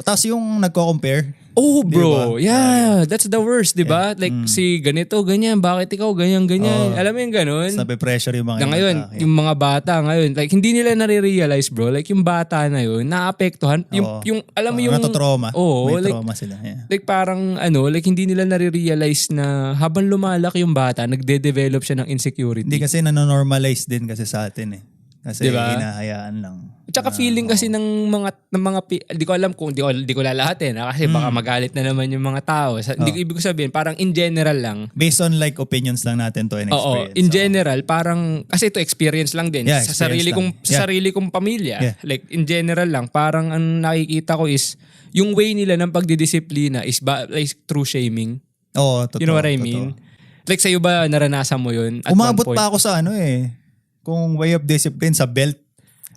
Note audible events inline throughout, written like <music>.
Tapos yung nagko-compare, Oh, bro. ba? Yeah, that's the worst, 'di ba? Like Mm. si ganito, ganyan, bakit ikaw ganyan, ganyan. Oo. Alam mo yung ganun? sabi pressure yung mga Na ngayon, lalaki. yung mga bata ngayon, like hindi nila nare-realize, bro. Like yung bata na yun, naapektuhan. Yung, Oo. yung alam mo Oo, yung... Natotrauma. Oo, May like, trauma sila. Yeah. like parang ano, like hindi nila nare-realize na habang lumalaki yung bata, nagde-develop siya ng insecurity. Hindi kasi nanonormalize din kasi sa atin eh. Kasi Diba? hinahayaan lang. At saka feeling kasi ng mga ng mga pi- di ko alam kung di ko, di ko lalahatin ha? kasi Hmm. baka magalit na naman yung mga tao. Sa, Hindi ko ibig ko sabihin parang in general lang. Based on like opinions lang natin to and Oo, experience. in So, general parang kasi ito experience lang din Yeah, sa experience sarili lang. kong sa Yeah. sarili kong pamilya. Yeah. Like in general lang parang ang nakikita ko is yung way nila ng pagdidisiplina is ba, like through shaming. Oo, totoo. you know what I totoo. mean? Like sa'yo ba naranasan mo yun? At Umabot one point? pa ako sa ano eh. Kung way of discipline sa belt.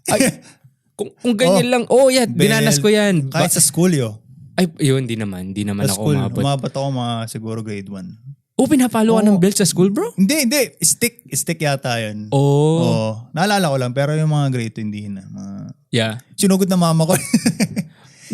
Ay, <laughs> kung, kung ganyan lang, oh yeah, dinanas ko yan. Ba- Kahit sa school yo. ay, yun, di naman. Di naman Sa ako school, umabot. umabot ako mga siguro grade 1. Oh, pinapalo ka Oo. ng belt sa school, bro? Hindi, hindi. Stick. Stick yata yun. Oh, Oo. Naalala ko lang, pero yung mga grade 2 hindi na. Mga... yeah. Sinugod na mama ko. <laughs>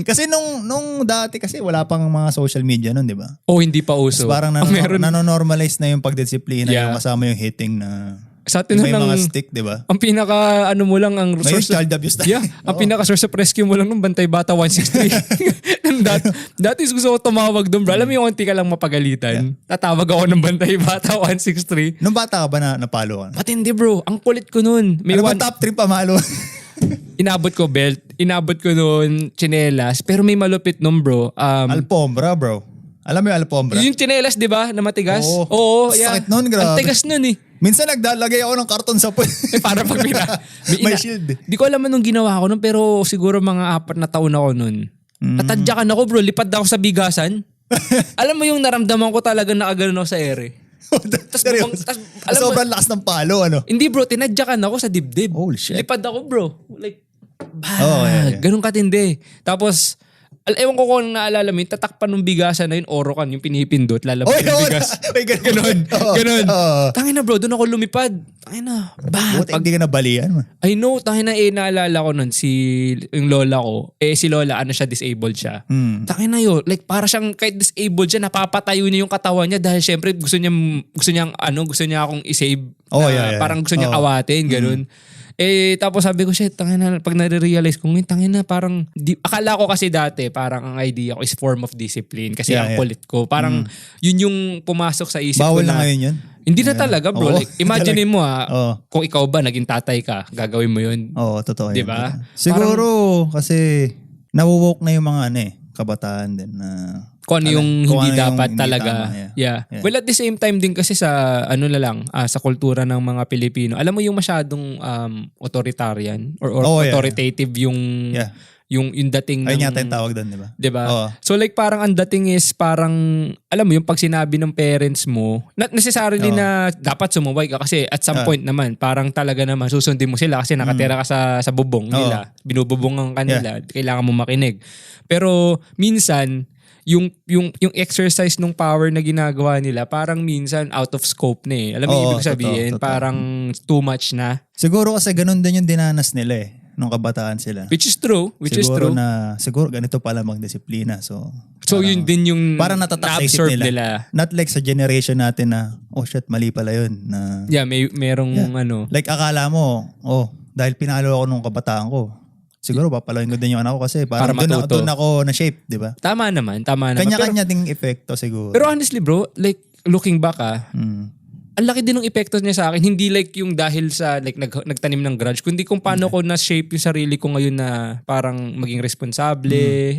kasi nung nung dati kasi wala pang mga social media nun, di ba? Oh, hindi pa uso. So, parang Ah, nano- meron. nanonormalize na yung pagdisiplina, Yeah. yung kasama yung hitting na Sa atin may na mga stick, di ba? ang pinaka, ano mo lang, ang Ngayon, source child abuse na. yeah, ang <laughs> pinaka source of rescue mo lang nung Bantay Bata 163. dati, dati gusto ko tumawag doon, bro. Alam mo yung unti ka lang mapagalitan. Tatawag ako ng Bantay Bata 163. Nung bata ka ba na napalo ka? Matindi bro, ang kulit ko nun. May Ano ba one, top 3 pamalo? <laughs> inabot ko belt, inabot ko nun chinelas, pero may malupit nun bro. Um, Alpombra, bro. Alam mo yung alpombra? yung chinelas, di ba, na matigas? Oo. Oo, yeah. Sakit nun, grabe. Ang tigas nun eh. Minsan nagdalagay ako ng karton sa puwet. <laughs> Eh, para pag pina, <laughs> May ina- shield. Di ko alam anong ginawa ko nun, pero siguro mga apat na taon ako nun. Mm. Natadyakan ako bro, lipad ako sa bigasan. <laughs> alam mo yung naramdaman ko talaga nakaganon ako sa ere. Tas Seryoso. tas- alam mo- Sobrang lakas ng palo, ano? Hindi bro, tinadyakan ako sa dibdib. Holy shit. Lipad ako bro. Like, bah, Oh, yeah, yeah. ganun katindi. Tapos, ewan ko kung naalala mo, yung tatakpan ng bigasan na yun, orokan, yung pinipindot, lalabas Oy, yung oh, bigas. <laughs> may ganun. Ganon, Oo, ganon. oo. Tangin na bro, doon ako lumipad. Tangin na, bah, Buti hindi ka nabalian mo. I know, tangin na eh, naalala ko nun, si, yung lola ko, eh si lola, ano siya, disabled siya. Hmm. Tangin na yun, like para siyang kahit disabled siya, napapatayo niya yung katawan niya dahil syempre gusto niya, gusto niya, ano, gusto niya akong isave. Oh, na yeah, yeah. Parang gusto niya Oh. awatin, ganun. Eh, tapos sabi ko, shit, tangin na, pag nare-realize ko, ngayon, tangin na, parang, di, akala ko kasi dati, parang ang idea ko is form of discipline kasi Yeah, ang yeah. kulit ko. Parang, yun yung pumasok sa isip Bawal ko na ngayon yun. Hindi na talaga, bro. Oo. Like, <laughs> imagine mo ah, Oo. kung ikaw ba naging tatay ka, gagawin mo yun. Oo, totoo Di yun. ba? totoo. Siguro, kasi, nawowoke na yung mga ano eh, kabataan din na Kung ano Alam, yung kung hindi ano yung dapat hindi talaga. tama, yeah. yeah. Yeah. Well, at the same time din kasi sa ano na lang, ah, sa kultura ng mga Pilipino, alam mo yung masyadong um, authoritarian or, or Oh, yeah, authoritative yung Yeah. yung yung dating ayun ng yata yung tawag doon, di ba? 'di ba? Oo. So like parang ang dating is parang alam mo yung pag sinabi ng parents mo, not necessarily Oo. na dapat sumuway ka kasi at some Ah. point naman parang talaga naman susundin mo sila kasi nakatira ka sa sa bubong Mm. Oo. nila, binububungan ka nila, kailangan mo makinig. Pero minsan yung yung yung exercise ng power na ginagawa nila parang minsan out of scope na eh. Alam mo yung ibig sabihin, totoo, totoo. parang too much na. Siguro kasi ganun din yung dinanas nila eh, nung kabataan sila. Which is true, which is siguro true. na, siguro ganito pala magdisiplina. So, so yun din yung parang natatak sa isip na-absorb nila. nila. not like sa generation natin na, oh shit, mali pala yun. Na, Yeah, may merong ano. Like akala mo, oh, dahil pinalo ako nung kabataan ko, siguro papalain ko din yung anak ko kasi Para parang doon, matuto. doon ako na shape, di ba? Tama naman, tama naman. Kanya-kanya ding epekto siguro. pero honestly bro, like looking back ah, Hmm. Ang laki din ng epekto niya sa akin. Hindi like yung dahil sa like nag, nagtanim ng grudge, kundi kung paano ko na-shape yung sarili ko ngayon na parang maging responsable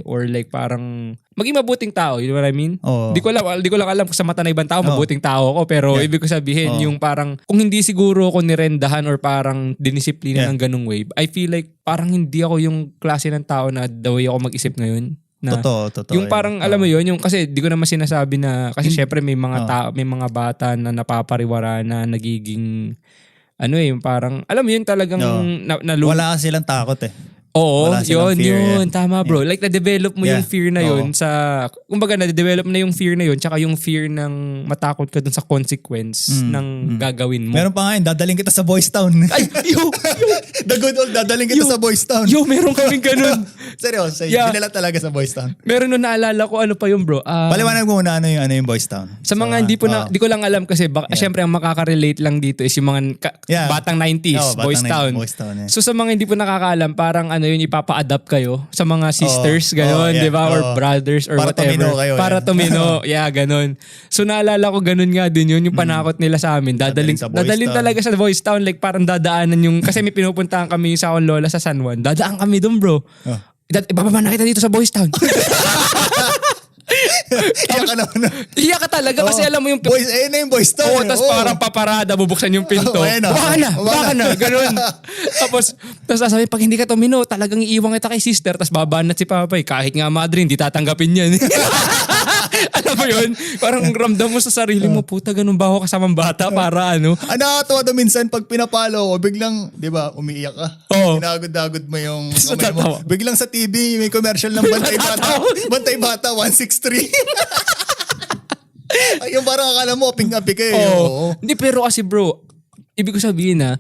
or like parang maging mabuting tao. You know what I mean? Oo. Di ko lang, di ko lang alam kung sa mata ng ibang tao, Oo. mabuting tao ako. Pero Yeah. ibig ko sabihin, Oo. yung parang, kung hindi siguro ako nirendahan or parang dinisiplina Yeah. ng ganung way, I feel like parang hindi ako yung klase ng tao na the way ako mag-isip ngayon. Na, totoo, totoo. yung parang alam mo yun, yung kasi di ko naman sinasabi na kasi syempre may mga Oh. tao, may mga bata na napapariwara na nagiging ano eh, yung parang alam mo yun talagang Oo. na, nalu- Wala silang takot eh. Oo, yun, yun. yeah. Tama bro. Like na-develop mo Yeah. yung fear na yun Oo. sa, kumbaga na-develop na yung fear na yun tsaka yung fear ng matakot ka dun sa consequence ng gagawin mo. Mm. Meron pa nga yun, dadaling kita sa Boys Town. Ay, yo, <laughs> The good old, dadaling kita Yo. sa Boys Town. yo, meron kaming ganun. <laughs> Seryoso, Yeah. dinala talaga sa Boys Town. meron nun naalala ko ano pa yun bro. Ah, Paliwanag mo muna ano yung, ano yung Boys Town. Sa mga hindi po na, oh. di ko lang alam kasi baka, syempre ang makaka-relate lang dito is yung mga ka- Yeah. batang 90s, Oo, batang Boys 90s, Town. Boys Town, yeah. So sa mga hindi po nakakaalam, parang ano yun, ipapa-adapt kayo sa mga sisters, Oo. gano'n, Oo, yeah. di ba? Or Oo. brothers or Para whatever. tumino kayo, Para yeah. tumino, <laughs> yeah, gano'n. So naalala ko ganun nga din yun, yung panakot nila sa amin. Dadaling, Dadaling sa Town. talaga sa Boys Town, like parang dadaanan yung, kasi may pinupuntahan kami sa akong lola sa San Juan. Dadaan kami doon bro. Oh. Ibababa na kita dito sa Boys Town. <laughs> Kaya ka naman. Iyak ka talaga kasi alam mo yung Boys, eh na yung Boys Town. Oo, eh. tapos parang paparada, bubuksan yung pinto. Oo, ayun na. baka na, Baka na. ganun. <laughs> tapos, tapos sasabihin, pag hindi ka tumino, talagang iiwan kita kay sister, tapos babanat si Papay. Kahit nga madre, hindi tatanggapin yan. <laughs> Alam mo yun? Parang ramdam mo sa sarili mo, puta, ganun ba ako kasamang bata para ano? Ah, nakakatawa doon minsan pag pinapalo ko, biglang, di ba, umiiyak ka. Oo. Dinagod-dagod mo yung <laughs> kamay mo. Biglang sa TV, may commercial ng Bantay Bata. Bantay Bata 163. <laughs> Ay, yung parang akala mo, ping-api ka eh. Oo. Oo. Hindi, pero kasi bro, ibig ko sabihin na,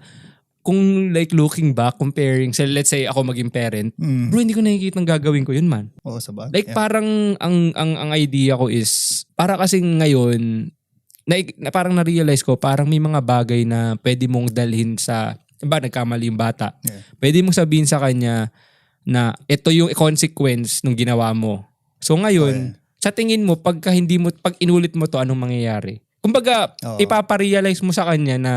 kung like looking back, comparing, sa let's say ako maging parent, bro, hindi ko nakikita ng gagawin ko yun man. Oo, sa bagay. Like Yeah. parang ang ang ang idea ko is para kasi ngayon na, na parang na-realize ko parang may mga bagay na pwede mong dalhin sa ba nagkamali yung bata. Yeah. Pwede mong sabihin sa kanya na ito yung consequence nung ginawa mo. So ngayon, sa tingin mo pagka hindi mo pag inulit mo to anong mangyayari? Kumbaga, Oo. ipaparealize mo sa kanya na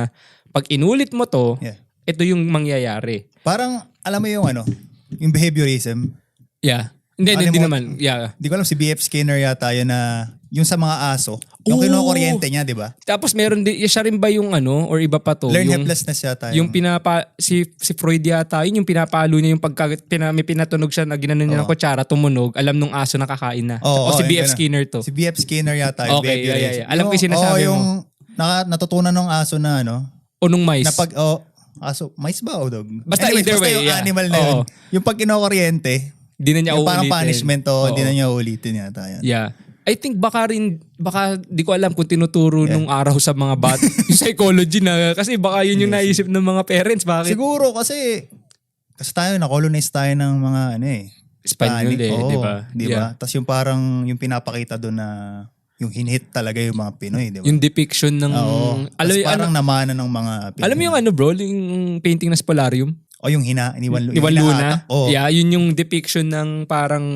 pag inulit mo to, Yeah. ito yung mangyayari. Parang, alam mo yung ano, yung behaviorism. Yeah. Hindi, hindi mo- naman. Yeah. Di ko alam si BF Skinner yata yun na, yung sa mga aso, yung Oo. kinukuryente niya, di ba? Tapos meron din, siya rin ba yung ano, or iba pa to? Learn yung, helplessness yata. yung pinapa, si, si Freud yata, yun yung pinapalo niya yung pagka, pina, may pinatunog siya na ginanon niya ng Oo. kutsara, tumunog, alam nung aso na kakain na. o Oo, si oo, B.F. Skinner to. Si BF Skinner yata. Yung Okay, yeah, yeah, yeah. Alam ko yung sinasabi oo, mo. yung naka, natutunan ng aso na ano, o nung mice. na pag, oh, aso, mais ba o dog? Basta either basta way, yung yeah. animal na yun. Oo. Yung pag kinukuryente, Di na niya yung parang uulitin. punishment, oh, hindi Oo. na niya ulitin yata yan. Yeah. I think baka rin, baka di ko alam kung tinuturo nung araw sa mga bata, <laughs> yung psychology na, kasi baka yun yung naisip ng mga parents. Bakit? Siguro kasi, kasi tayo, na-colonize tayo ng mga ano eh. Hispanic, eh, oo, di ba? Di ba? Tapos yung parang, yung pinapakita doon na, yung hinhit talaga yung mga Pinoy, di ba? Yung depiction ng... Oo. alam, parang ano, namana ng mga Pinoy. alam mo yung ano bro, yung painting na Spolarium? O yung hina, ni Juan, Ni Juan Luna. Oo. Yeah, yun yung depiction ng parang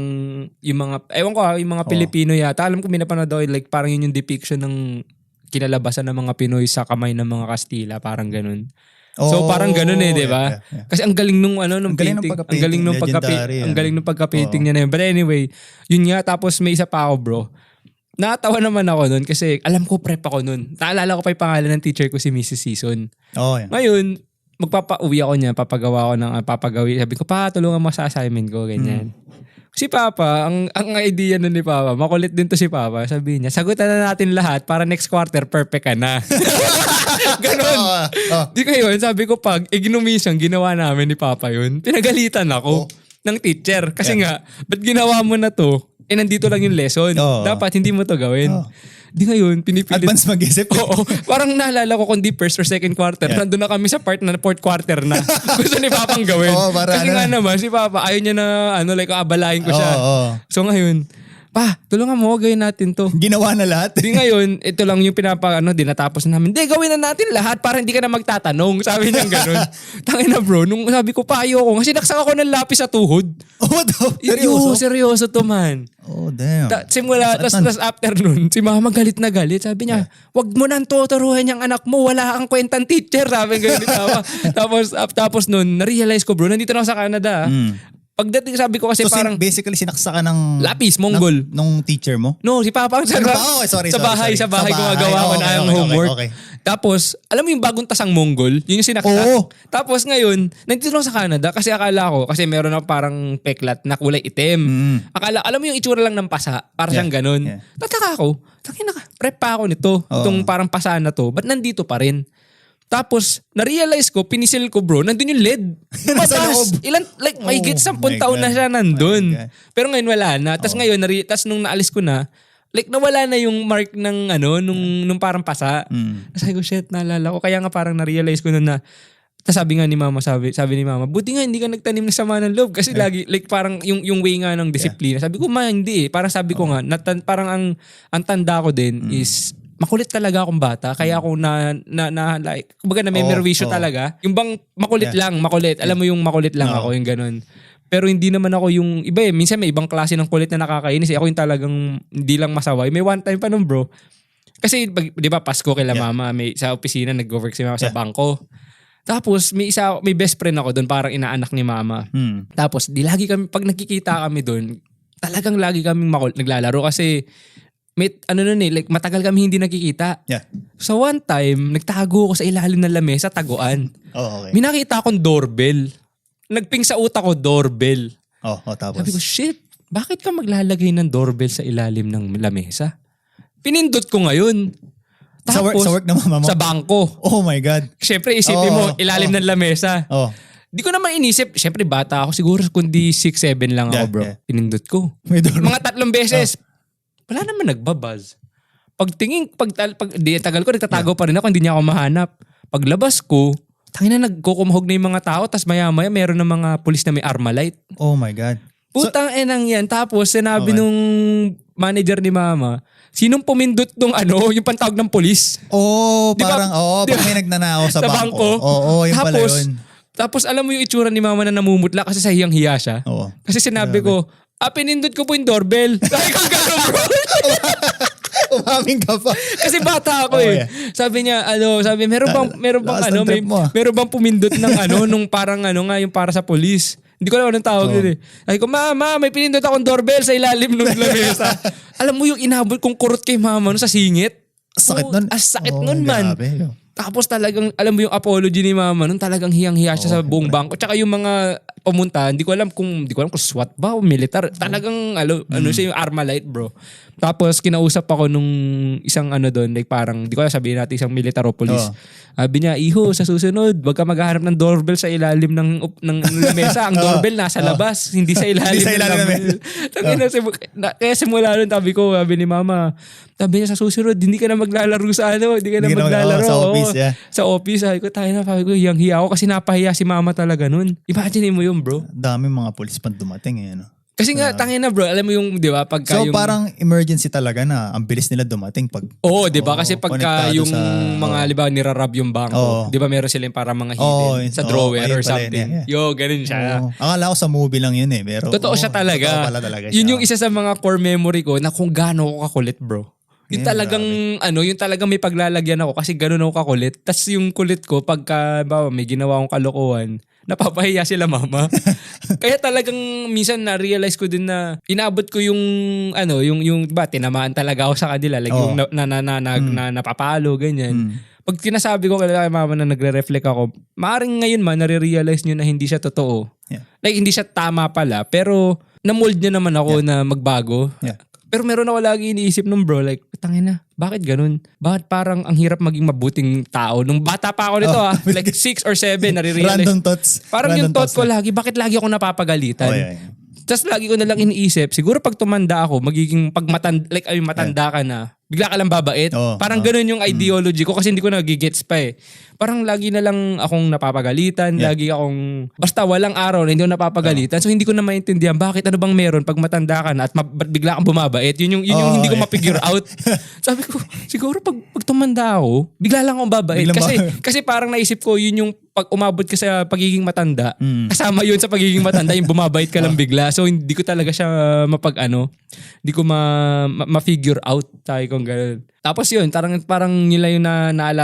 yung mga, ewan ko ah, yung mga Oo. Pilipino yata. Alam ko minapanood ako, like parang yun yung depiction ng kinalabasan ng mga Pinoy sa kamay ng mga Kastila. Parang ganun. So Oo, parang ganun eh, di ba? yeah, yeah, yeah. Kasi ang galing nung ano nung Ang galing ng painting, ang galing nung pagka legendary, ang galing nung pagka-painting Oo. niya na yun. But anyway, yun nga tapos may isa pa ako, bro. Nakatawa naman ako nun kasi alam ko prep ako nun. Naalala ko pa yung pangalan ng teacher ko si Mrs. Season. Oo, yan. Ngayon, magpapa-uwi ako niya, papagawa ko ng uh, papagawi. Sabi ko, pa, tulungan mo sa assignment ko, ganyan. Si Papa, ang ang idea nun ni Papa, makulit din to si Papa. Sabi niya, sagutan na natin lahat para next quarter perfect ka na. <laughs> Ganon. Oo, oo. Di ko yun, sabi ko pag ignomisyon, ginawa namin ni Papa yun, pinagalitan ako ng teacher. Kasi nga, ba't ginawa mo na to? Eh, nandito lang yung lesson. Oo. Dapat hindi mo to gawin. Oo. Di ngayon, pinipilit. Advance mag-isip. <laughs> Oo. Parang naalala ko kung di first or second quarter, nandun na kami sa part na fourth quarter na. <laughs> Gusto ni Papang gawin. Oo, para Kasi ano nga na. naman, si Papa, ayaw niya na, ano, like, abalahin ko Oo, siya. oo. So ngayon, pa, tulungan mo, gawin natin to. Ginawa na lahat. Di ngayon, ito lang yung pinapa, ano, dinatapos na namin. Di, gawin na natin lahat para hindi ka na magtatanong. Sabi niya ganun. <laughs> Tangin na bro, nung sabi ko, payo ako. Kasi naksak ako ng lapis sa tuhod. oh, to. Seryoso, Seryoso? seryoso to man. Oh, damn. Ta- simula, tas, tas after nun, si mama galit na galit. Sabi niya, wag mo nang tuturuan yung anak mo, wala kang kwentang teacher. Sabi ganun ni mama. <laughs> tapos, ap- tapos nun, na-realize ko bro, nandito na ako sa Canada. ah. Pagdating sabi ko kasi so, parang, basically, sinaksa ka ng... Lapis, Mongol. ng- Nung teacher mo? no, si Papa, sa, Ano ba? Oh, sorry, sa sorry, bahay, sorry. sa bahay, Sa bahay. gumagawa ko na okay, yung okay, homework. okay. Tapos, alam mo yung bagong tasang Mongol, yun yung sinaksak. Oo. Tapos ngayon, nandito lang sa Canada kasi akala ko, kasi meron ako parang peklat na kulay itim. Mm. Akala, alam mo yung itsura lang ng pasa, para siyang ganun. yeah. Tataka ako, taki na, prep pa ako nito, Oo. itong parang pasa na to, ba't nandito pa rin? Tapos, na-realize ko, pinisil ko bro, nandun yung LED. <laughs> Loob. Ilan, like, may Oh higit 10 my taon na siya Oh nandun. Pero ngayon wala na. Tapos ngayon, nari, tapos nung naalis ko na, like nawala na yung mark ng ano, nung, nung parang pasa. Mm. Sabi ko, shit, naalala ko. Kaya nga parang na-realize ko nun na, tapos sabi nga ni mama, sabi, sabi ni mama, buti nga hindi ka nagtanim ng sama ng loob. Kasi lagi, like parang yung, yung way nga ng disiplina. Sabi ko, ma, hindi eh. Parang sabi ko nga, natan, parang ang, ang tanda ko din is, makulit talaga akong bata. Kaya ako na, na, na like, kumbaga na may Oo, merwisyo oo. talaga. Yung bang makulit Yeah. lang, makulit. Alam mo yung makulit lang Oo. ako, yung ganun. Pero hindi naman ako yung, iba eh, minsan may ibang klase ng kulit na nakakainis. Eh. Ako yung talagang hindi lang masaway. May one time pa nun bro. Kasi, pag- di ba, Pasko kila Yeah. mama, may, sa opisina, nag-work si mama sa Yeah. bangko. Tapos, may isa, may best friend ako doon, parang inaanak ni mama. Mm. Tapos, di lagi kami, pag nakikita kami doon, talagang lagi kaming makul- naglalaro kasi may, ano nun eh, like matagal kami hindi nakikita. Yeah. So one time, nagtago ako sa ilalim ng lamesa, taguan. Oh, okay. May nakita akong doorbell. Nagping sa utak ko, doorbell. Oh, oh, tapos. Sabi ko, shit, bakit ka maglalagay ng doorbell sa ilalim ng lamesa? Pinindot ko ngayon. sa, work, sa work na mama mo? Sa bangko. oh my God. Siyempre, isipin mo, Oo, ilalim oo. ng lamesa. Oh. Di ko naman inisip, siyempre bata ako, siguro kundi 6-7 lang ako Yeah, bro. yeah. Pinindot ko. Mga tatlong beses. Wala naman nagbabaz. Pagtingin, pag, pag di, tagal ko, nagtatago pa rin ako, hindi niya ako mahanap. Paglabas ko, tangina nagkukumahog na yung mga tao, tas maya maya meron ng mga pulis na may Armalite. Oh my God. Putang enang yan. Tapos sinabi Okay. nung manager ni mama, sinong pumindot nung ano, yung pantawag ng pulis? Oh, Di ba- parang, oh, di pag ba- may nagnanakaw sa, <laughs> sa bangko. Oo, oh, yun pala tapos, yun. Tapos alam mo yung itsura ni mama na namumutla kasi sa hiyang-hiya siya. Oo. Kasi sinabi ko, ah, pinindot ko po yung doorbell. <laughs> Sabi ko, gano'n bro. <laughs> Umaming ka pa. Kasi bata ako Oh, eh. Sabi niya, ano, sabi, meron bang, <laughs> meron bang, Lakas ano, may, trip mo, ah. meron bang pumindot ng ano, nung parang ano nga, yung para sa polis. Hindi ko alam anong tawag Oh. yun eh. Sabi ko, mama, may pinindot akong doorbell sa ilalim ng lamesa. alam mo yung inabot kong kurot kay mama no, sa singit? Sakit Oh, nun. As sakit Oh, nun man. grabe. Tapos talagang, alam mo yung apology ni mama nun, talagang hiyang-hiya siya sa buong bangko. Tsaka yung mga pumunta, hindi ko alam kung, hindi ko alam kung SWAT ba o militar. Talagang, ano, ano siya yung Armalite bro. Tapos kinausap ako nung isang ano doon, like parang, di ko alam sabihin natin isang militar o police. Oo. Sabi niya, iho, sa susunod, wag ka maghahanap ng doorbell sa ilalim ng, up- ng, ng lamesa. Ang <laughs> Oo. doorbell nasa labas, hindi sa ilalim, Hindi sa ilalim ng lamesa. <laughs> Tangina, na- Kaya simula nun, sabi ko, sabi ni mama, sabi niya sa susunod, hindi ka na maglalaro sa ano, hindi ka na Hindi ka na maglalaro. oo, sa office, yeah. Sa office, sabi ko, tayo na, sabi ko, hiyang hiya ako kasi napahiya si mama talaga nun. Imagine mo yun, bro. Dami mga pulis pa dumating eh. No? Kasi nga, tangin na bro, alam mo yung, di ba, pagka So yung... parang emergency talaga na ang bilis nila dumating pag Oo, di ba? Kasi pagka yung sa- mga, oo. di ba, nirarab yung bangko, Oo. di ba meron silang para mga Oo, hidden yun. sa drawer ayun or pala yun, something. yeah. Yo, ganun siya. Oo. Akala ko sa movie lang yun eh. Pero, Totoo oo, siya talaga. Totoo pala talaga siya. Yun yung isa sa mga core memory ko na kung gaano ako kakulit, bro. Yung Yeah, talagang, ano, yung talagang may paglalagyan ako kasi ganun ako kakulit. Tapos yung kulit ko, pagka, ba, may ginawa akong kalokohan, napapahiya sila mama. <laughs> Kaya talagang minsan na-realize ko din na inabot ko yung, ano, yung, yung, ba, tinamaan talaga ako sa kanila. Like Oo. yung na, na, na, na, na, na, napapalo, ganyan. Mm. Pag kinasabi ko kay mama na nagre-reflect ako, maaring ngayon man, nare-realize nyo na hindi siya totoo. Yeah. Like, hindi siya tama pala. Pero, na-mold niya naman ako na magbago. Yeah. Pero meron ako lagi iniisip nung bro, like, tangin na, bakit ganun? Bakit parang ang hirap maging mabuting tao? Nung bata pa ako nito Oh, <laughs> ah, like 6 or 7, nare-realize. Random thoughts. Parang yung Random thought ko lagi, bakit lagi ako napapagalitan? Oh, yeah, yeah. Tapos lagi ko na lang iniisip, siguro pag tumanda ako, magiging pag matanda, like ay matanda ka na, bigla ka lang babait. Oo, Parang oo. ganun yung ideology ko kasi hindi ko nagigets pa eh. Parang lagi na lang akong napapagalitan, Yeah. lagi akong, basta walang araw na hindi ako napapagalitan. So hindi ko na maintindihan bakit ano bang meron pag matanda ka na at ma- ba't bigla kang bumabait. Yun yung, yun yung Oo, hindi ko eh. ma-figure out. <laughs> Sabi ko, siguro pag, pag tumanda ako, bigla lang akong babait. Biglang Kasi, ba- kasi parang naisip ko, yun yung pag umabot ka sa pagiging matanda, Mm. kasama yun sa pagiging matanda, yung bumabait ka lang <laughs> bigla. So hindi ko talaga siya mapag ano, hindi ko ma, ma- ma-figure out tayo kung gano'n. Tapos yun, parang, parang nila yung na, naalala